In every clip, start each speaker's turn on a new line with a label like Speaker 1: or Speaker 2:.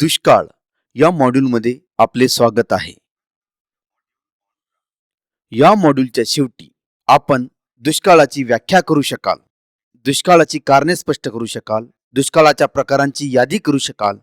Speaker 1: दुष्काळ या मॉड्यूलमध्ये आपले स्वागत आहे. या मॉड्यूलच्या शेवटी आपण दुष्काळाची व्याख्या करू शकाल. दुष्काळाची कारणे स्पष्ट करू शकाल. दुष्काळाच्या प्रकारांची यादी करू शकाल.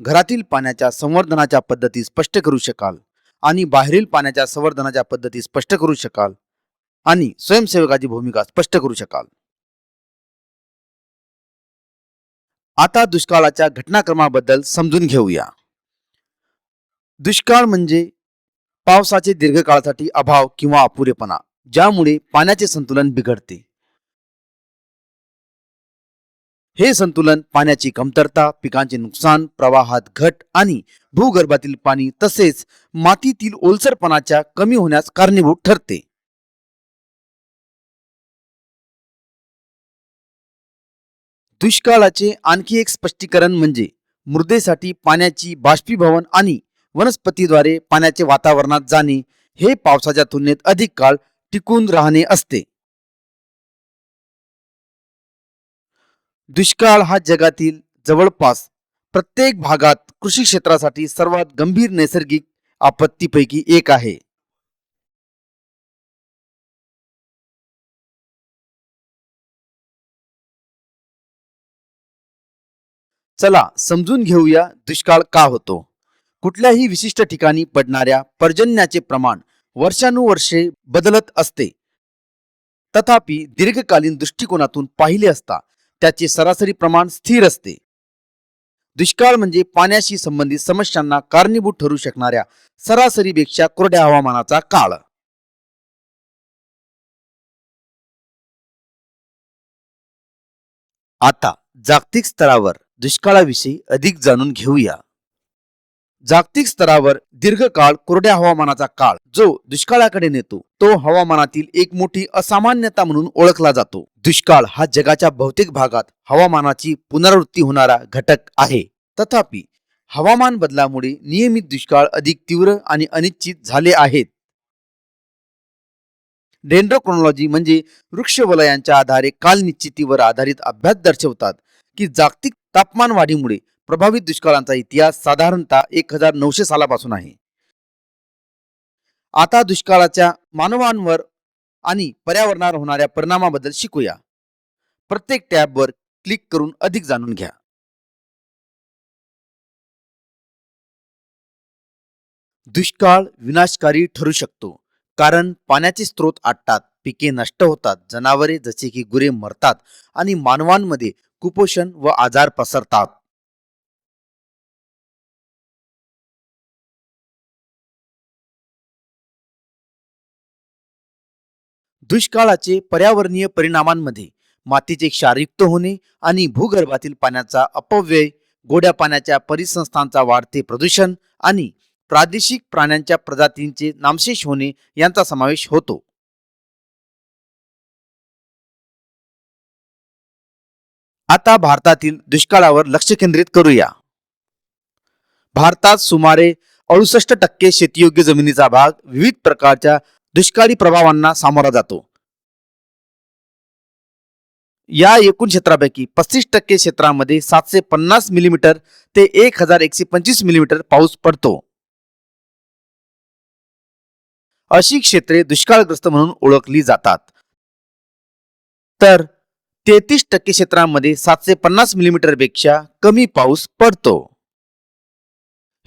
Speaker 1: घरातील पाण्याच्या संवर्धनाच्या पद्धती स्पष्ट करू शकाल. आणि बाहेरील पाण्याच्या संवर्धनाच्या पद्धती स्पष्ट करू शकाल. आणि स्वयंसेवकाची भूमिका स्पष्ट करू शकाल. आता दुष्काळाच्या घटनाक्रमाबद्दल समजून घेऊया. दुष्काळ म्हणजे पावसाचे दीर्घकाळासाठी अभाव किंवा अपुरेपणा ज्यामुळे पाण्याचे संतुलन बिघडते. हे संतुलन पाण्याची कमतरता पिकांचे नुकसान प्रवाहात घट आणि भूगर्भातील पाणी तसेच मातीतील ओलसरपणाच्या कमी होण्यास कारणीभूत ठरते. दुष्काळाचे आणखी एक स्पष्टीकरण म्हणजे मृदेसाठी पाण्याची बाष्पीभवन आणि वनस्पतीद्वारे पाण्याचे वातावरणात जाणे हे पावसाच्या तुलनेत अधिक काळ टिकून राहणे असते. दुष्काळ हा जगातील जवळपास प्रत्येक भागात कृषी क्षेत्रासाठी सर्वात गंभीर नैसर्गिक आपत्तीपैकी एक आहे. चला समजून घेऊया दुष्काळ का होतो. कुठल्याही विशिष्ट ठिकाणी पडणाऱ्या पर्जन्याचे प्रमाण वर्षानुवर्षे बदलत असते. तथापि दीर्घकालीन दृष्टिकोनातून पाहिले असता त्याचे सरासरी प्रमाण स्थिर असते. दुष्काळ म्हणजे पाण्याशी संबंधित समस्यांना कारणीभूत ठरू शकणाऱ्या सरासरीपेक्षा कोरड्या हवामानाचा काळ. आता जागतिक स्तरावर दुष्काळाविषयी अधिक जाणून घेऊया. जागतिक स्तरावर दीर्घकाळ कोरड्या हवामानाचा काळ जो दुष्काळाकडे नेतो तो हवामानातील एक मोठी असामान्यता म्हणून ओळखला जातो. दुष्काळ हा जगाच्या बहुतेक भागात हवामानाची पुनरावृत्ती होणारा घटक आहे. तथापि हवामान बदलामुळे नियमित दुष्काळ अधिक तीव्र आणि अनिश्चित झाले आहेत. डेंड्रोक्रोनॉलॉजी म्हणजे वृक्ष वलयांच्या आधारे कालनिश्चितीवर आधारित अभ्यास दर्शवतात की जागतिक तापमान वाढीमुळे प्रभावित दुष्काळांचा इतिहास साधारणतः एक हजार नऊशे सालापासून आहे. आता दुष्काळाच्या मानवांवर आणि पर्यावरणावर होणाऱ्या परिणामाबद्दल शिकूया. प्रत्येक टॅबवर क्लिक करून अधिक जाणून घ्या. दुष्काळ विनाशकारी ठरू शकतो कारण पाण्याचे स्रोत आटतात पिके नष्ट होतात जनावरे जसे की गुरे मरतात आणि मानवांमध्ये कुपोषण व आजार पसरतात. दुष्काळाचे पर्यावरणीय परिणामांमध्ये मातीचे क्षारयुक्त होणे आणि भूगर्भातील पाण्याचा अपव्यय गोड्या पाण्याच्या परिसंस्थांचा वाढते प्रदूषण आणि प्रादेशिक प्राण्यांच्या प्रजातींचे नामशेष होणे यांचा समावेश होतो. आता भारतातील दुष्काळावर लक्ष केंद्रित करूया. भारतात सुमारे अडुसष्ट टक्के शेतीयोग्य जमिनीचा भाग विविध प्रकारच्या दुष्काळी प्रभावांना सामोरा जातो. या एकूण क्षेत्रापैकी पस्तीस टक्के क्षेत्रामध्ये सातशे पन्नास मिलीमीटर ते एक हजार एकशे पंचवीस मिलीमीटर पाऊस पडतो. अशी क्षेत्रे दुष्काळग्रस्त म्हणून ओळखली जातात. तर तेहतीस टक्के क्षेत्रांमध्ये सातशे पन्नास मिलीमीटरपेक्षा कमी पाऊस पडतो.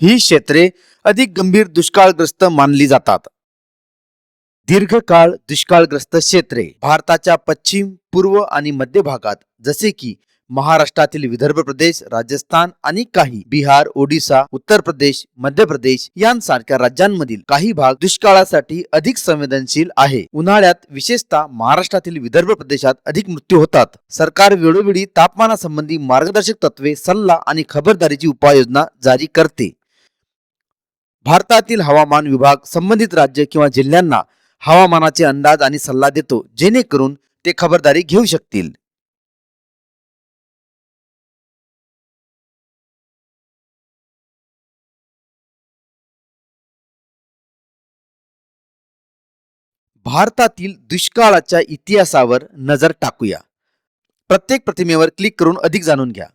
Speaker 1: ही क्षेत्रे अधिक गंभीर दुष्काळग्रस्त मानली जातात. दीर्घकाळ दुष्काळग्रस्त क्षेत्रे भारताच्या पश्चिम पूर्व आणि मध्य भागात जसे की महाराष्ट्रातील विदर्भ प्रदेश राजस्थान आणि काही बिहार ओडिसा उत्तर प्रदेश मध्य प्रदेश यांसारख्या राज्यांमधील काही भाग दुष्काळासाठी अधिक संवेदनशील आहे. उन्हाळ्यात विशेषतः महाराष्ट्रातील विदर्भ प्रदेशात अधिक मृत्यू होतात. सरकार वेळोवेळी तापमानासंबंधी मार्गदर्शक तत्वे सल्ला आणि खबरदारीची उपाययोजना जारी करते. भारतातील हवामान विभाग संबंधित राज्य किंवा जिल्ह्यांना हवामानाचे अंदाज आणि सल्ला देतो जेणेकरून ते खबरदारी घेऊ शकतील. भारतातील दुष्काळाच्या इतिहासावर नजर टाकूया. प्रत्येक प्रतिमेवर क्लिक करून अधिक जाणून घ्या.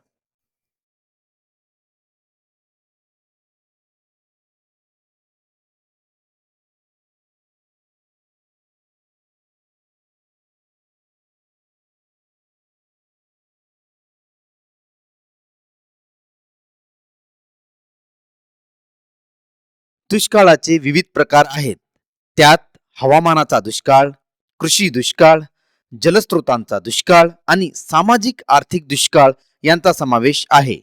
Speaker 1: दुष्काळाचे विविध प्रकार आहेत. त्यात हवामानाचा दुष्काळ कृषी दुष्काळ जलस्रोतांचा दुष्काळ आणि सामाजिक आर्थिक दुष्काळ यांचा समावेश आहे.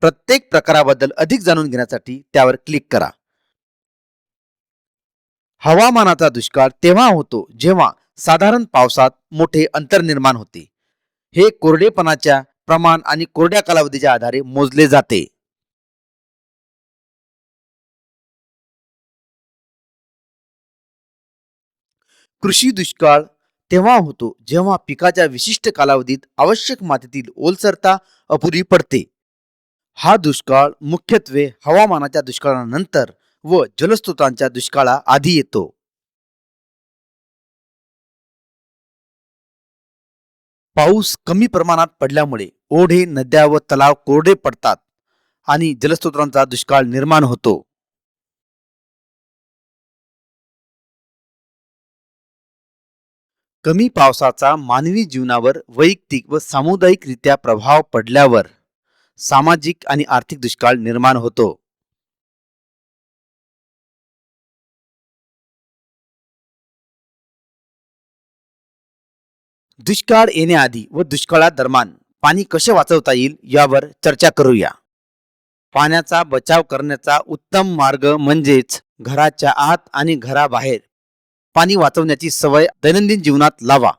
Speaker 1: प्रत्येक प्रकाराबद्दल अधिक जाणून घेण्यासाठी त्यावर क्लिक करा. हवामानाचा दुष्काळ तेव्हा होतो जेव्हा साधारण पावसात मोठे अंतर निर्माण होते. हे कोरडेपणाच्या प्रमाण आणि कोरड्या कालावधीच्या आधारे मोजले जाते. कृषी दुष्काळ तेव्हा होतो जेव्हा पिकाच्या विशिष्ट कालावधीत आवश्यक मातीतील ओलसरता अपुरी पडते. हा दुष्काळ मुख्यत्वे हवामानाच्या दुष्काळानंतर व जलस्रोतांच्या दुष्काळा आधी येतो. पाऊस कमी प्रमाणात पडल्यामुळे ओढे नद्या व तलाव कोरडे पडतात आणि जलस्रोतांचा दुष्काळ निर्माण होतो. कमी पावसाचा मानवी जीवनावर वैयक्तिक व सामुदायिकरित्या प्रभाव पडल्यावर सामाजिक आणि आर्थिक दुष्काळ निर्माण होतो. दुष्काळ येण्याआधी व दुष्काळादरम्यान पाणी कसे वाचवता येईल यावर चर्चा करूया. पाण्याचा बचाव करण्याचा उत्तम मार्ग म्हणजेच घराच्या आत आणि घराबाहेर पाणी वाचवण्याची सवय दैनंदिन जीवनात लावा.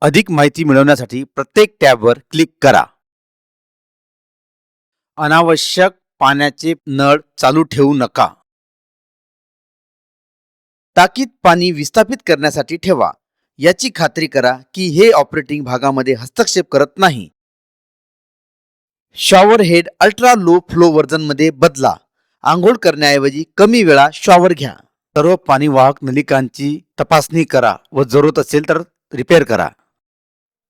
Speaker 1: अधिक माहिती मिळवण्यासाठी प्रत्येक टॅबवर क्लिक करा. अनावश्यक पाण्याचे नळ चालू ठेवू नका. टाकीत पाणी विस्थापित करण्यासाठी ठेवा. याची खात्री करा की हे ऑपरेटिंग भागामध्ये हस्तक्षेप करत नाही. Shower head ultra low flow वर्जनमध्ये बदला. आंघोळ करण्याऐवजी कमी वेळा शॉवर घ्या. सर्व पाणी वाहक नलिकांची तपासणी करा व जरूरत असेल तर रिपेअर करा.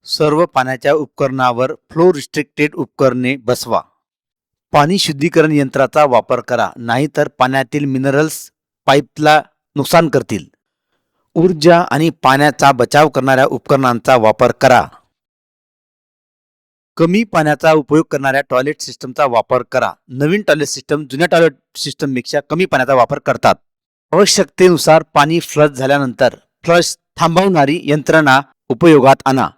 Speaker 1: सर्व पाण्याच्या उपकरणावर फ्लो रिस्ट्रिक्टेड उपकरणे बसवा. पाणी शुद्धीकरण यंत्राचा वापर करा नाहीतर पाण्यातील मिनरल्स पाईपला नुकसान करतील. ऊर्जा आणि पाण्याचा बचाव करणाऱ्या उपकरणांचा वापर करा. कमी पाण्याचा उपयोग करणाऱ्या टॉयलेट सिस्टमचा वापर करा. नवीन टॉयलेट सिस्टम जुन्या टॉयलेट सिस्टमपेक्षा कमी पाण्याचा वापर करतात. आवश्यकतेनुसार पाणी फ्लश झाल्यानंतर फ्लश थांबवणारी यंत्रणा उपयोगात आणा.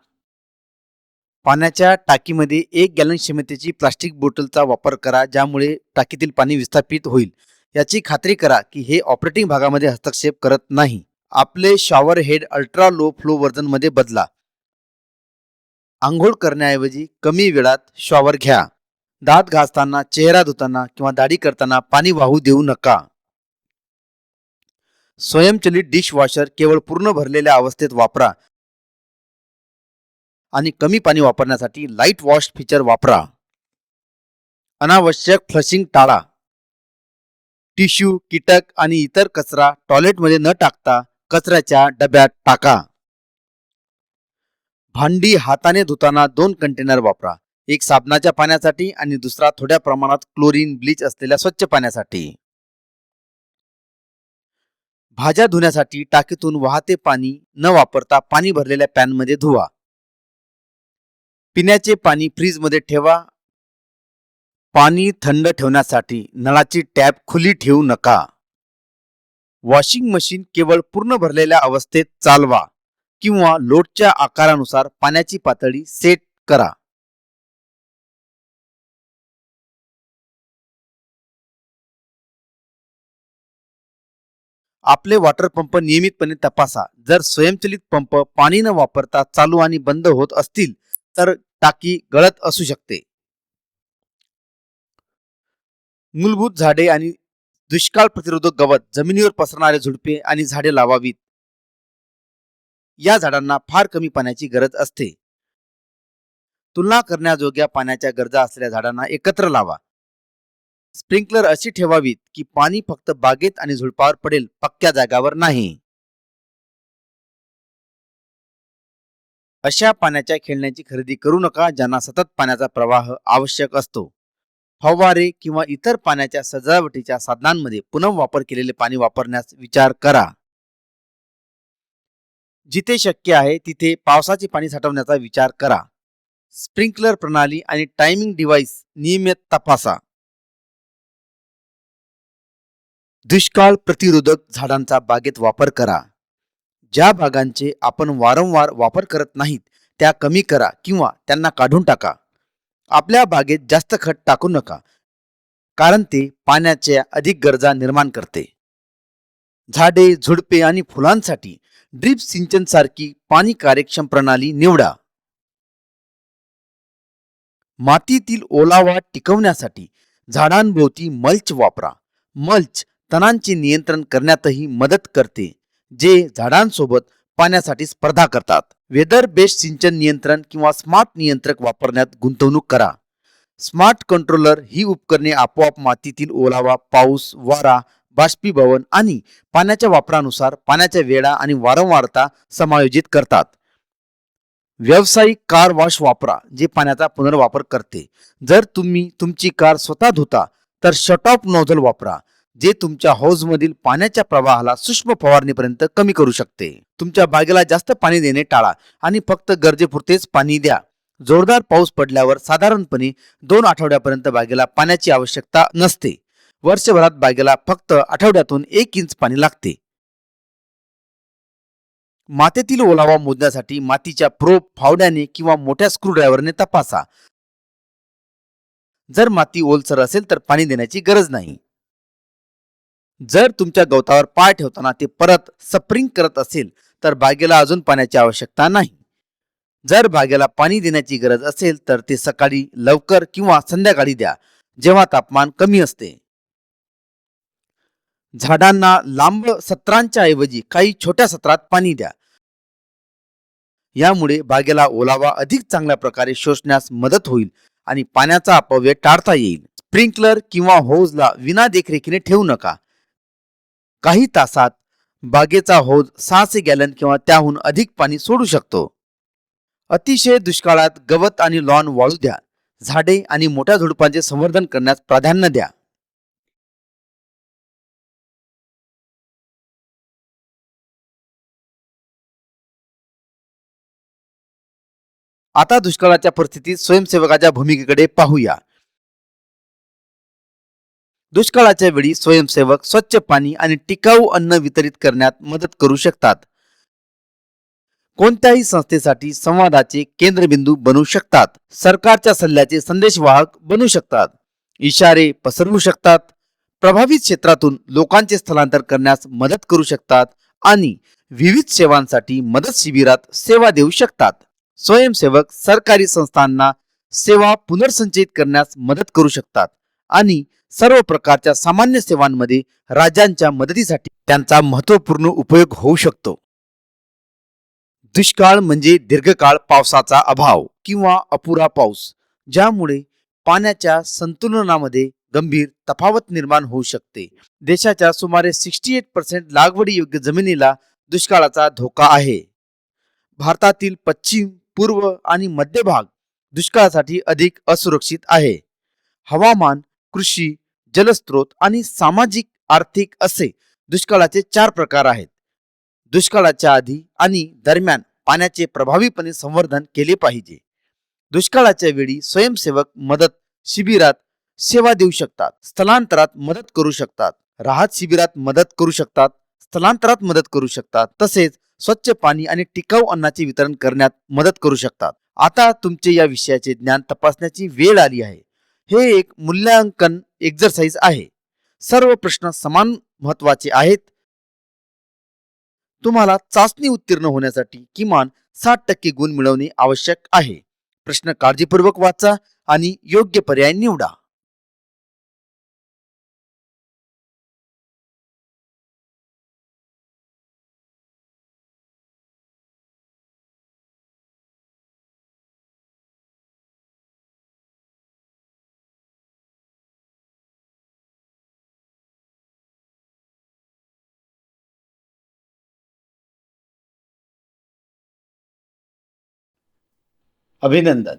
Speaker 1: पाण्याच्या टाकीमध्ये एक गॅलन क्षमतेची प्लास्टिक बॉटलचा वापर करा ज्यामुळे टाकीतील पाणी विस्थापित होईल. याची खात्री करा की हे ऑपरेटिंग भागामध्ये हस्तक्षेप करत नाही. आपले shower head ultra low flow वर्जनमध्ये बदला. आंघोळ करण्याऐवजी कमी वेळात शॉवर घ्या. दात घासताना चेहरा धुताना किंवा दाढी करताना पाणी वाहू देऊ नका. स्वयंचलित डिशवॉशर केवळ पूर्ण भरलेल्या अवस्थेत वापरा. आणि कमी पाणी वापरण्यासाठी लाइट वॉश फीचर वापरा. अनावश्यक फ्लशिंग टाळा. टिश्यू कीटक आणि इतर कचरा टॉयलेटमध्ये न टाकता कचऱ्याच्या डब्यात टाका. भांडी हाताने धुताना दोन कंटेनर वापरा. एक साबणाच्या पाण्यासाठी आणि दुसरा थोड्या प्रमाणात क्लोरीन ब्लीच असलेल्या स्वच्छ पाण्यासाठी. भाज्या धुण्यासाठी टाकीतून वाहते पाणी न वापरता पाणी भरलेल्या पॅनमध्ये धुवा. पिण्याचे पाणी फ्रीजमध्ये ठेवा. पाणी थंड ठेवण्यासाठी नळाची टॅप खुली ठेवू नका. वॉशिंग मशीन केवळ पूर्ण भरलेल्या अवस्थेत चालवा किंवा लोटच्या आकारानुसार पाण्याची पातळी सेट करा. आपले वॉटर पंप नियमितपणे तपासा. जर स्वयंचलित पंप पाणी न वापरता चालू आणि बंद होत असतील तर टाकी गळत असू शकते. मूलभूत झाडे आणि दुष्काळ प्रतिरोधक गवत जमिनीवर पसरणारे झुडपे आणि झाडे लावावीत. या झाडांना फार कमी पाण्याची गरज असते. तुलना करण्याजोग्या पाण्याच्या गरजा असलेल्या झाडांना एकत्र लावा. स्प्रिंकलर अशी ठेवावीत की पाणी फक्त बागेत आणि झुडपावर पडेल पक्क्या जागावर नाही. अशा पाण्याच्या खेळण्याची खरेदी करू नका ज्यांना सतत पाण्याचा प्रवाह आवश्यक असतो. फवारे किंवा इतर पाण्याच्या सजावटीच्या साधनांमध्ये पुनः वापर केलेले पाणी वापरण्यास विचार करा. जिथे शक्य आहे तिथे पावसाचे पाणी साठवण्याचा विचार करा. स्प्रिंकलर प्रणाली आणि टायमिंग डिव्हाइस नियमित तपासा. दुष्काळ प्रतिरोधक झाडांचा बागेत वापर करा. ज्या बागांचे आपण वारंवार वापर करत नाहीत त्या कमी करा किंवा त्यांना काढून टाका. आपल्या बागेत जास्त खत टाकू नका कारण ते पाण्याच्या अधिक गरजा निर्माण करते. झाडे झुडपे आणि फुलांसाठी ड्रीप सिंचन सारखी पाणी कार्यक्षम प्रणाली निवडा. मातीतील ओलावा टिकवण्यासाठी झाडांभोवती मल्च वापरा. मल्च तणांचे नियंत्रण करण्यातही मदत करते जे झाडांसोबत पाण्यासाठी स्पर्धा करतात. वेदर बेस्ड सिंचन नियंत्रण किंवा स्मार्ट नियंत्रक वापरण्यात गुंतवणूक करा. स्मार्ट कंट्रोलर ही उपकरणे आपोआप मातीतील ओलावा पाऊस वारा बाष्पीभवन आणि पाण्याच्या वापरानुसार पाण्याच्या वेळा आणि वारंवारता समायोजित करतात. व्यावसायिक कार वॉश वापरा जे पाण्याचा पुनर्वापर करते. जर तुम्ही तुमची कार स्वतः धुता तर शट ऑफ नोझल वापरा. जे तुमच्या हौजमधील पाण्याच्या प्रवाहाला सूक्ष्म फवारणीपर्यंत कमी करू शकते. तुमच्या बागेला जास्त पाणी देणे टाळा आणि फक्त गरजेपुरतेच पाणी द्या. जोरदार पाऊस पडल्यावर साधारणपणे दोन आठवड्यापर्यंत बागेला पाण्याची आवश्यकता नसते. वर्षभरात बागेला फक्त आठवड्यातून एक इंच पाणी लागते. मातीतील ओलावा मोजण्यासाठी मातीच्या प्रोब फावड्याने किंवा मोठ्या स्क्रूड्रायव्हरने तपासा. जर माती ओलसर असेल तर पाणी देण्याची गरज नाही. जर तुमच्या गवतावर पाय ठेवताना ते परत स्प्रिंग करत असेल तर बागेला अजून पाण्याची आवश्यकता नाही. जर बागेला पाणी देण्याची गरज असेल तर ते सकाळी लवकर किंवा संध्याकाळी द्या जेव्हा तापमान कमी असते. झाडांना लांब सत्रांच्या ऐवजी काही छोट्या सत्रात पाणी द्या. यामुळे बागेला ओलावा अधिक चांगल्या प्रकारे शोषण्यास मदत होईल आणि पाण्याचा अपव्यय टाळता येईल. स्प्रिंकलर किंवा होजला विना देखरेखीने ठेवू नका. काही तासात बागेचा हौद सहाशे गॅलन किंवा त्याहून अधिक पाणी सोडू शकतो. अतिशय दुष्काळात गवत आणि लॉन वाळू द्या. झाडे आणि मोठ्या झुडपांचे संवर्धन करण्यास प्राधान्य द्या. आता दुष्काळाच्या परिस्थितीत स्वयंसेवकाच्या भूमिकेकडे पाहूया. दुष्काळाच्या वेळी स्वयंसेवक स्वच्छ पाणी आणि टिकाऊ अन्न वितरित करण्यात मदत करू शकतात. कोणत्याही संस्थेसाठी संवादाचे केंद्रबिंदू बनू शकतात. सरकारच्या सल्ल्याचे संदेशवाहक बनू शकतात. इशारे पसरवू शकतात. प्रभावित क्षेत्रातून लोकांचे स्थलांतर करण्यास मदत करू शकतात आणि विविध सेवांसाठी मदत शिबिरात सेवा देऊ शकतात. स्वयंसेवक सरकारी संस्थांना सेवा पुनर्संचयित करण्यास मदत करू शकतात आणि सर्व प्रकारच्या सामान्य सेवांमध्ये राज्यांच्या मदतीसाठी त्यांचा महत्त्वपूर्ण उपयोग होऊ शकतो. दुष्काळ म्हणजे दीर्घकाळ पावसाचा अभाव किंवा अपुरा पाऊस ज्यामुळे पाण्याच्या संतुलनामध्ये गंभीर तफावत निर्माण होऊ शकते. देशाच्या सुमारे सिक्स्टी एट पर्सेंट लागवडीयोग्य जमिनीला दुष्काळाचा धोका आहे. भारतातील पश्चिम पूर्व आणि मध्य भाग दुष्काळासाठी अधिक असुरक्षित आहे. हवामान कृषी जलस्रोत आणि सामाजिक आर्थिक असे दुष्काळाचे चार प्रकार आहेत. दुष्काळाच्या आधी आणि दरम्यान पाण्याचे प्रभावीपणे संवर्धन केले पाहिजे. दुष्काळाच्या वेळी स्वयंसेवक मदत शिबिरात सेवा देऊ शकतात. स्थलांतरात मदत करू शकतात. राहत शिबिरात मदत करू शकतात. स्थलांतरात मदत करू शकतात. तसेच स्वच्छ पाणी आणि टिकाऊ अन्नाचे वितरण करण्यात मदत करू शकतात. आता तुमचे या विषयाचे ज्ञान तपासण्याची वेळ आली आहे. हे एक मूल्यांकन एक्झरसाइज आहे. सर्व प्रश्न समान महत्त्वाचे आहेत. तुम्हाला चाचणी उत्तीर्ण होण्यासाठी किमान साठ टक्के गुण मिळवणे आवश्यक आहे. प्रश्न काळजीपूर्वक वाचा आणि योग्य पर्याय निवडा. અભિનંદન.